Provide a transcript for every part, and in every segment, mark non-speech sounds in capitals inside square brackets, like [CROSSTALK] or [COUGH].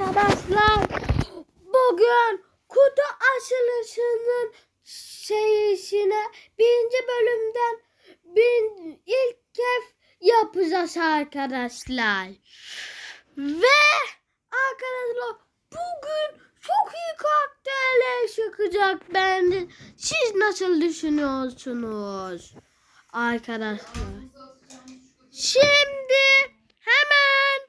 arkadaşlar. Bugün kutu açılışının şeyisine birinci bölümden bin, ilk kez yapacağız arkadaşlar. Ve arkadaşlar bugün çok iyi karakterler çıkacak bence. Siz nasıl düşünüyorsunuz arkadaşlar? Şimdi hemen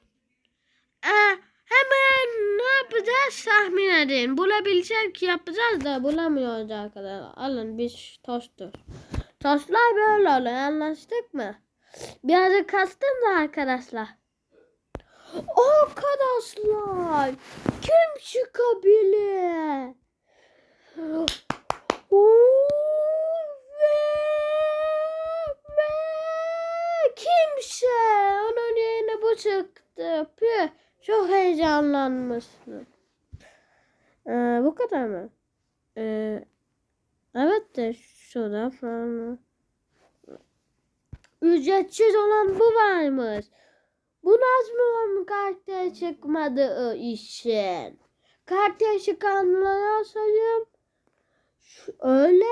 e, hemen ne yapacağız tahmin edin. Bulabilsek ki yapacağız da bulamıyoruz arkadaşlar. Alın biz tostuz. Tostlar böyle oluyor anlaştık mı? Birazcık kastım da arkadaşlar. Arkadaşlar kim çıkabilir? Ve, ve kimse onun yerine bu çıktı. Püh, çok heyecanlanmışsın. Ee, bu kadar mı? Ee, evet de şurada falan. Ücretsiz olan bu varmış. Bu mı karakter çıkmadığı için? Karakter çıkanlara sayayım. Öyle.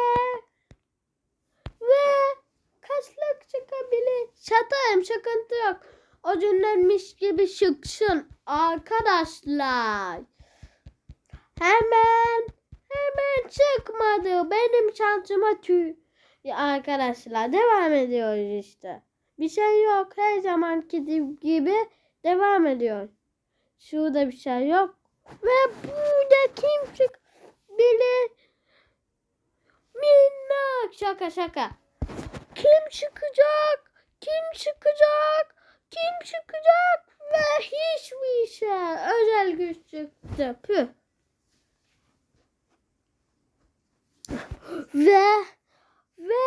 Ve kaçlık çıkabilir. Satarım sıkıntı yok. O gibi çıksın arkadaşlar. Hemen hemen çıkmadı. Benim şansıma tüy. Arkadaşlar devam ediyoruz işte. Bir şey yok. Her zamanki gibi devam ediyor. Şurada bir şey yok. Ve burada kim çık bilir minnak şaka şaka. Kim çıkacak? Kim çıkacak? Kim çıkacak? Ve hiçbir şey. Özel güç çıktı. Püh. Ve ve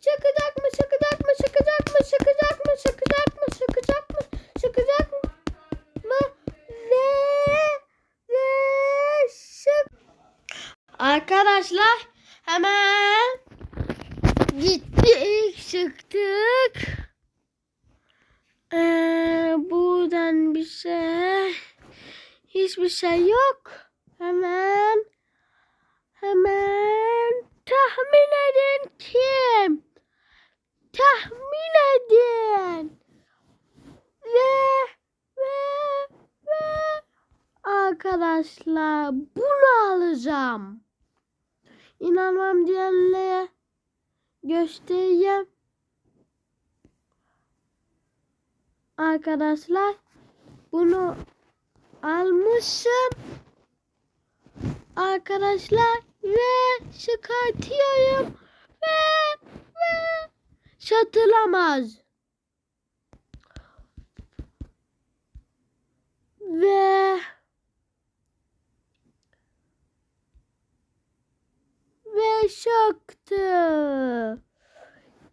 çıkacak mı çıkacak mı çıkacak mı çıkacak mı çıkacak mı çıkacak mı çıkacak mı mı ve ve çık Arkadaşlar hemen gittik çıktık. Ee, buradan bir şey hiçbir şey yok. Hemen hemen tahmin edin kim? Tahmin edin. Ve ve ve arkadaşlar bunu alacağım. İnanmam diyenlere göstereyim. Arkadaşlar bunu almışım. Arkadaşlar ve çıkartıyorum ve ve satılamaz. Ve ve şaktı.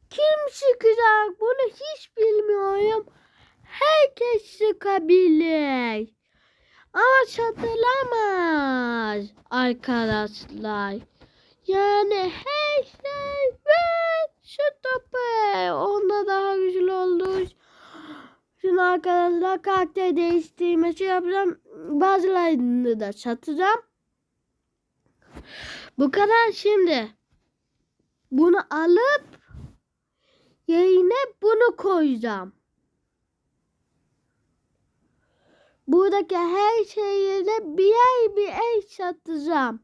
Kim çıkacak bunu hiç bilmiyorum. Herkes çıkabilir. Ama satılamaz arkadaşlar. Yani her şey ve şu topu. Onda daha güçlü oldu. Şimdi arkadaşlar karakter değiştirmesi yapacağım. Bazılarını da satacağım. Bu kadar şimdi. Bunu alıp yerine bunu koyacağım. Buradaki her şeyi de bir ay bir ay satacağım.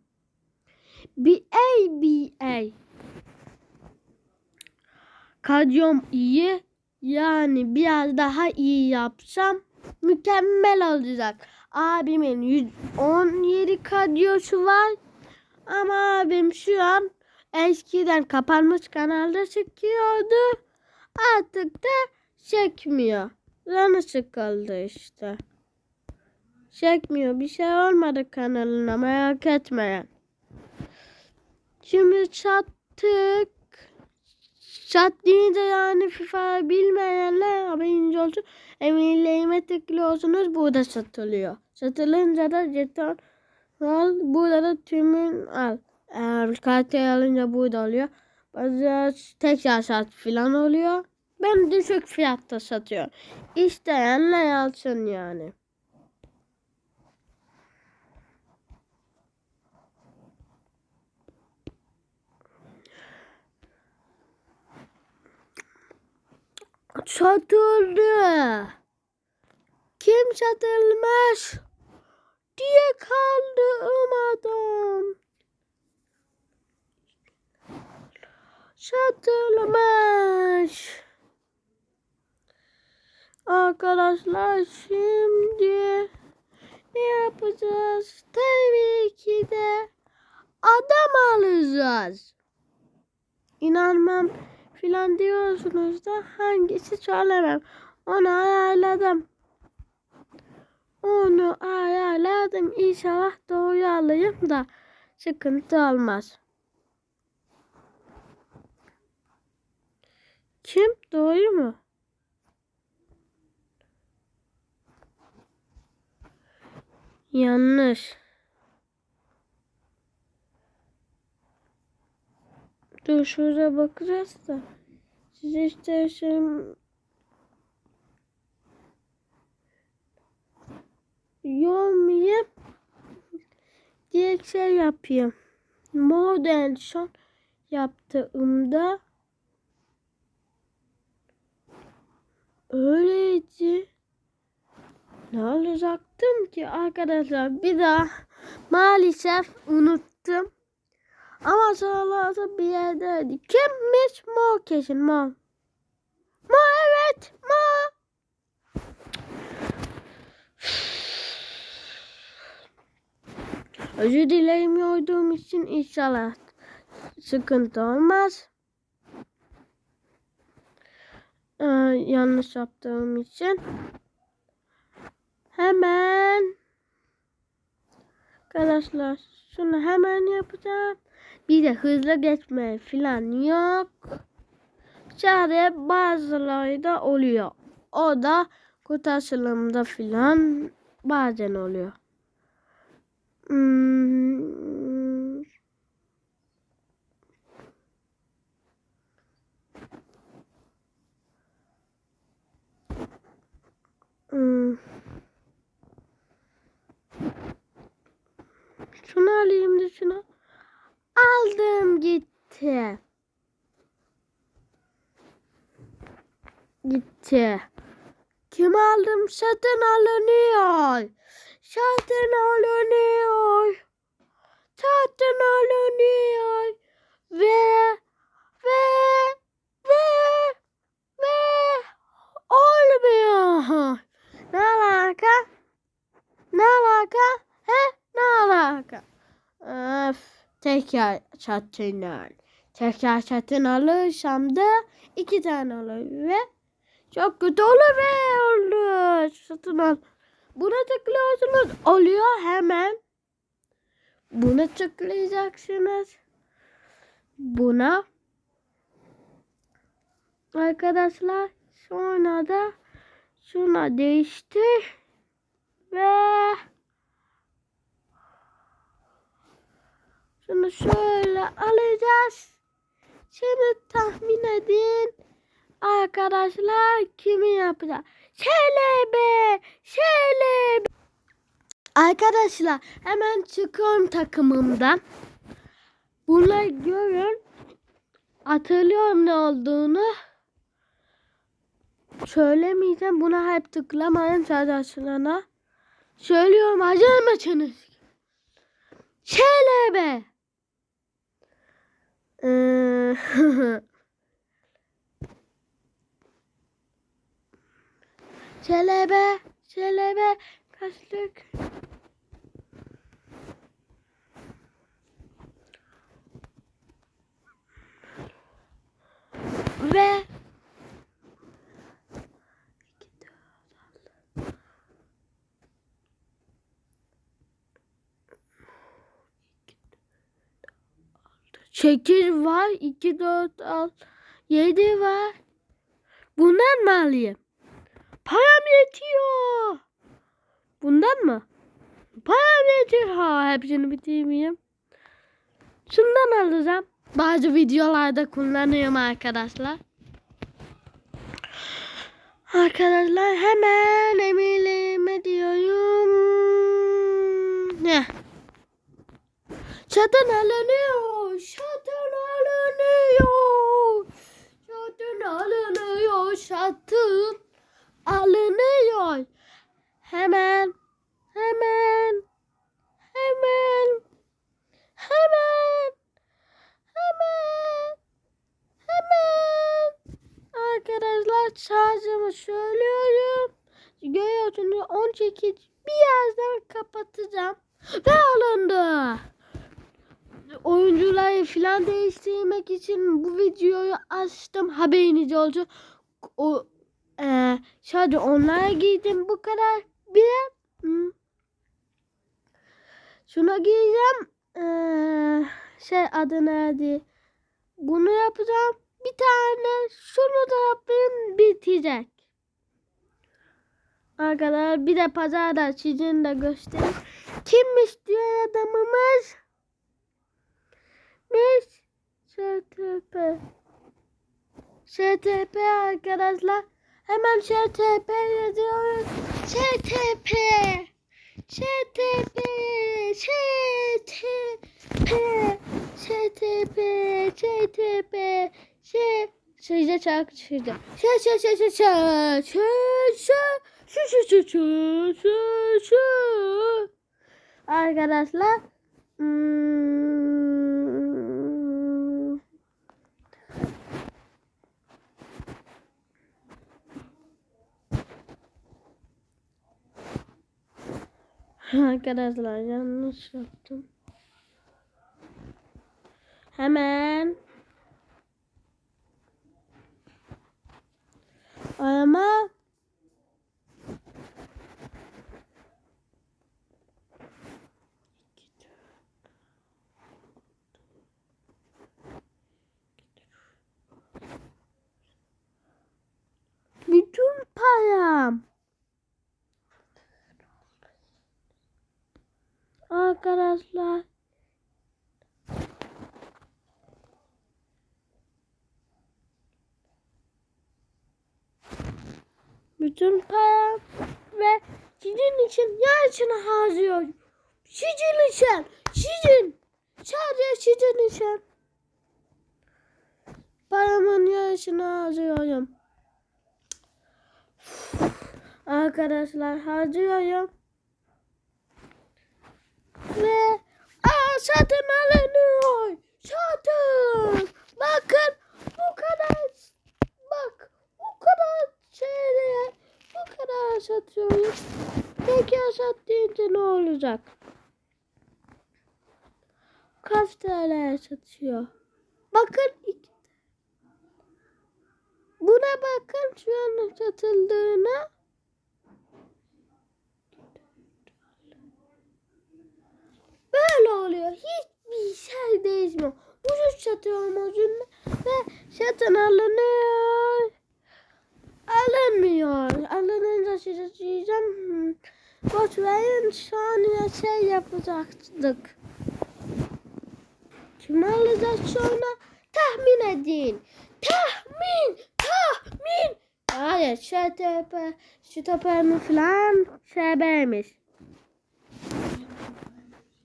Bir ay bir ay. Kadyom iyi. Yani biraz daha iyi yapsam mükemmel olacak. Abimin 117 kadyosu var. Ama abim şu an eskiden kapanmış kanalda çıkıyordu. Artık da çekmiyor. Canı sıkıldı işte. Çekmiyor. Bir şey olmadı kanalına merak etmeyin. Şimdi çattık. Çat deyince yani FIFA bilmeyenler haberiniz olsun. Eminliğime tıklıyorsunuz. Burada satılıyor. Satılınca da jeton al. Burada da tümün al. Eğer karakter alınca burada oluyor. Bazı tekrar sat falan oluyor. Ben düşük fiyatta satıyorum. İsteyenler alsın yani. Satıldı. Kim satılmaz diye kaldığım adam. Satılmaz. Arkadaşlar şimdi ne yapacağız? Tabii ki de adam alacağız. İnanmam filan diyorsunuz da hangisi söylemem. Onu ayarladım. Onu ayarladım. İnşallah doğru alayım da sıkıntı olmaz. Kim? Doğru mu? Yanlış. Dur şurada bakacağız da. Siz istersen yormayayım diye şey yapayım. Model son yaptığımda öyleydi. Ne alacaktım ki arkadaşlar bir daha maalesef unuttum. Ama sonra bir yerdeydi. Kimmiş? Mo kesin Mo. Mo evet Mo. Özür dilerim yorduğum için inşallah sıkıntı olmaz. Ee, yanlış yaptığım için. Hemen arkadaşlar şunu hemen yapacağım. Bir de hızlı geçme falan yok. Sadece bazıları da oluyor. O da kutu açılımda falan bazen oluyor. Hmm. Hmm. Şunu alayım da şunu. Aldım gitti. Gitti. Kim aldım? Satın alınıyor. Satın alınıyor. Satın alınıyor. Ve ve ve ve olmuyor. Ne alaka? Ne alaka? He? Ne alaka? Öf. Tekrar satın al. Tekrar satın alırsam da iki tane alır ve çok kötü olur ve olur. Satın al. Buna tıklıyorsunuz. Oluyor hemen. Buna tıklayacaksınız. Buna. Arkadaşlar sonra da şuna değiştir. Ve şunu şöyle alacağız. Şimdi tahmin edin. Arkadaşlar kimi yapacak? Şelebe! Şelebe! Arkadaşlar hemen çıkıyorum takımımdan. Bunları görün. Hatırlıyorum ne olduğunu. Söylemeyeceğim. Buna hep tıklamayın sadece Söylüyorum hazır mısınız? Şelebe! Ee, [LAUGHS] Çelebe, çelebe, kaçlık. 8 var. 2, 4, 6, 7 var. Bundan mı alayım? Param yetiyor. Bundan mı? Param yetiyor. Ha, hepsini bitirmeyeyim. Şundan alacağım. Bazı videolarda kullanıyorum arkadaşlar. Arkadaşlar hemen emelime diyorum. Heh. Çatan alınıyor. Şöyle. Satın alınıyor. Hemen, hemen, hemen, hemen, hemen, hemen. Arkadaşlar şarjımı söylüyorum. Görüyorsunuz 18 birazdan kapatacağım. Ve alındı. Oyuncuları filan değiştirmek için bu videoyu açtım. Haberiniz olsun. O e, sadece onlara giydim bu kadar. Bir hmm, şuna giyeceğim. E, şey adı neydi? Bunu yapacağım. Bir tane şunu da yapayım bitecek. Arkadaşlar bir de pazarda sizin de göstereyim. Kimmiş diyor adamımız? Biz STP. STP arkadaşlar. Hemen STP yazıyoruz. STP. STP. STP. STP. STP. S Sizce şarkı çıktı. Ş ş ş ş ş ş ş şu şu şu şu şu şu Arkadaşlar hmm, Arkadaşlar yanlış yaptım. Hemen ama bütün param arkadaşlar bütün param ve sizin için yarısını harcıyorum. Sizin için, sizin, sadece sizin için. Paramın yarısını harcıyorum. Arkadaşlar harcıyorum. Ve aa, satın alınıyor. Satın. Bakın bu kadar. Bak bu kadar şeyler. Bu kadar satıyoruz. Peki ya sattığınca ne olacak? Kaç TL satıyor? Bakın. Buna bakın şu an satıldığına. Böyle oluyor. Hiçbir şey değişmiyor. Ucuz satıyorum ucunda ve satın alınıyor. Alınmıyor. Alınınca. Hmm. Boş verin sonra şey yapacaktık. Kim alacak sonra? Tahmin edin. Tahmin. Tahmin. Hayır. ŞTP. ŞTP mi falan? ŞB'miş.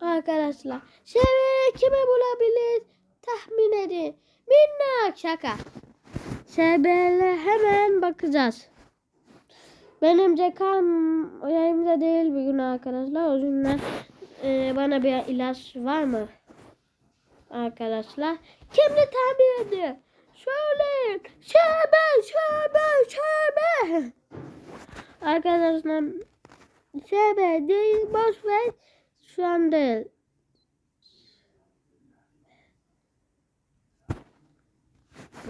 Arkadaşlar. Seviye kimi bulabilir? Tahmin edin. Minnak şaka. SB'le hemen bakacağız. Benim zekam yayımda değil bugün arkadaşlar. O yüzden e, bana bir ilaç var mı? Arkadaşlar. Kim de tahmin ediyor? Söyleyin. Şebe, şebe, şebe. Arkadaşlar. Şebe değil. Boş ver. Şu an.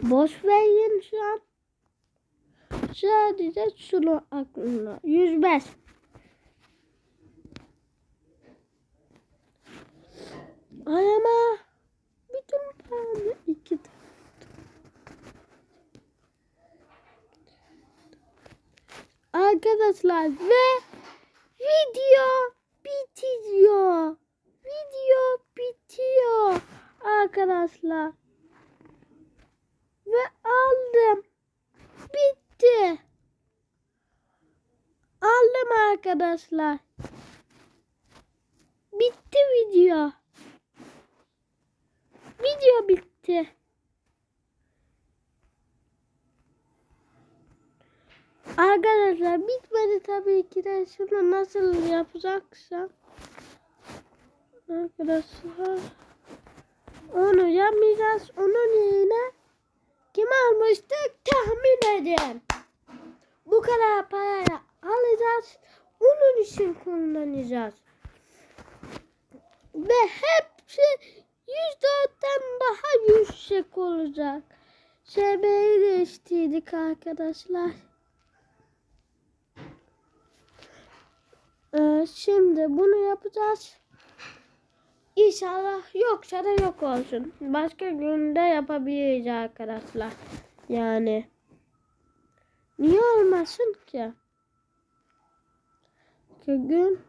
Boş verin şu an. Sadece şunu aklına. 105. Ay ama bütün paramı iki Arkadaşlar ve video bitiyor. Video bitiyor arkadaşlar. Ve aldım. Bitti. Aldım arkadaşlar. Bitti video. Video bitti. Arkadaşlar bitmedi tabii ki de şunu nasıl yapacaksam. Arkadaşlar. Onu yapmayacağız. Onun yerine kim almıştık tahmin edin. Bu kadar parayla alacağız. Onun için kullanacağız. Ve hepsi 104'ten daha yüksek olacak. SB'yi değiştirdik arkadaşlar. Ee, şimdi bunu yapacağız. İnşallah yoksa da yok olsun. Başka günde yapabiliriz arkadaşlar. Yani. Niye olmasın ki? Gün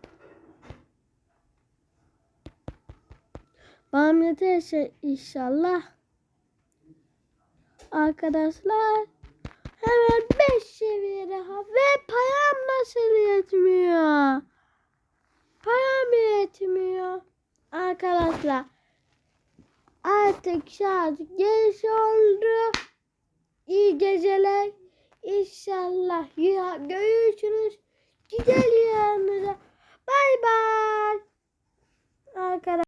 Bana yeterse inşallah. Arkadaşlar hemen 5 seviye daha ve param nasıl yetmiyor? Param yetmiyor. Arkadaşlar artık saat geç oldu. İyi geceler. İnşallah ya görüşürüz. Gidelim yanınıza. Bay bay. Arkadaşlar.